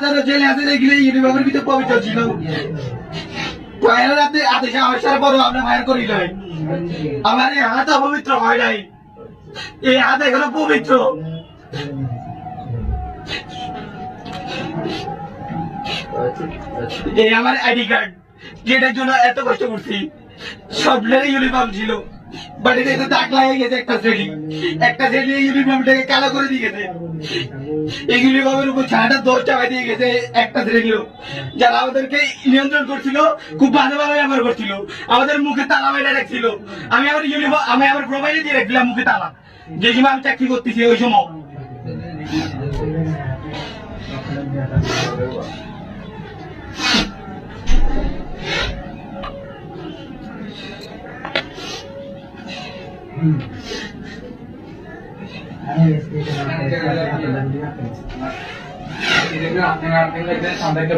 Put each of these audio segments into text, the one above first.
হাজারো জেলে আছে, দেখলে ইউনিভার্সের ভিতরে পবিত্র ছিল। কয়ের রাতে আদেশ আসার পরও আমরা ফায়ার করি নাই। আমার এই হাত অপবিত্র হয় নাই। এই হাত এখনও পবিত্র। এই আমার আইডি কার্ড, যেটার জন্য এত কষ্ট করছি। স্বপ্নের ইউনিফর্ম ছিল। বাট এটা তো দাগ লাগে গেছে একটা শ্রেণি একটা শ্রেণি এই ইউনিফর্মটাকে কালো করে দিয়ে গেছে। এই ইউনিফর্মের উপর ছাড়াটা টাকা দিয়ে গেছে একটা শ্রেণি লোক যারা আমাদেরকে নিয়ন্ত্রণ করছিল, খুব ভালোভাবে ব্যবহার করছিল। আমাদের মুখে তালা মেরে রাখছিল। আমি আমার ইউনিফর্ম আমি আমার প্রোফাইলে দিয়ে রাখছিলাম মুখে তালা। যে সময় আমি চাকরি করতেছি, ওই সময়।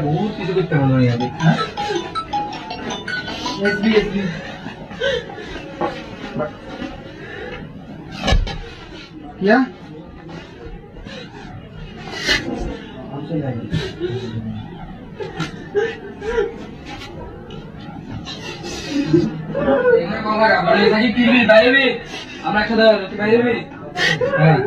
বহুত কিছু করতে হবে আমি क्या আমরা একসাথে বাইরে হ্যাঁ।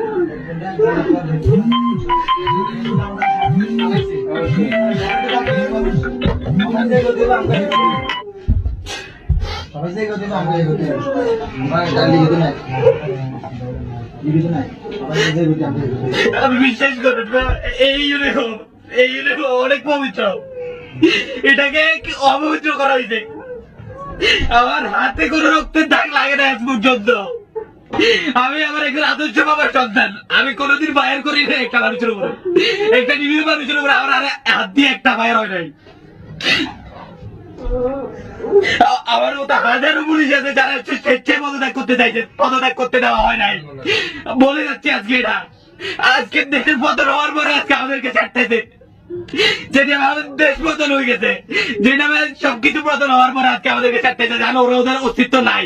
আমি বিশ্বাস এই ইউনিফর্ম এই ইউনিফর্ম অনেক পবিত্র। এটাকে কি অপবিত্র করা হয়েছে? আমার হাতে কোনো রক্তের দাগ লাগে না আজ পর্যন্ত। আমি আমার একজন আদর্শ বাবার সন্তান। আমি কোনোদিন বায়ার করি না একটা মানুষের উপরে। একটা নিরীহ মানুষের উপরে আমার আর হাত দিয়ে একটা বায়ার হয় নাই। আমার মতো হাজারো পুলিশ আছে যারা স্বেচ্ছায় পদত্যাগ করতে চাইছে, পদত্যাগ করতে দেওয়া হয় নাই। বলে যাচ্ছি আজকে এটা। আজকে দেশের পতন হওয়ার পরে আজকে আমাদেরকে ছাড়তেছে। যেটা আমাদের দেশ পতন হয়ে গেছে। যেটা সবকিছু পতন হওয়ার পরে আজকে আমাদেরকে ছাড়তেছে জানো ওরা ওদের অস্তিত্ব নাই।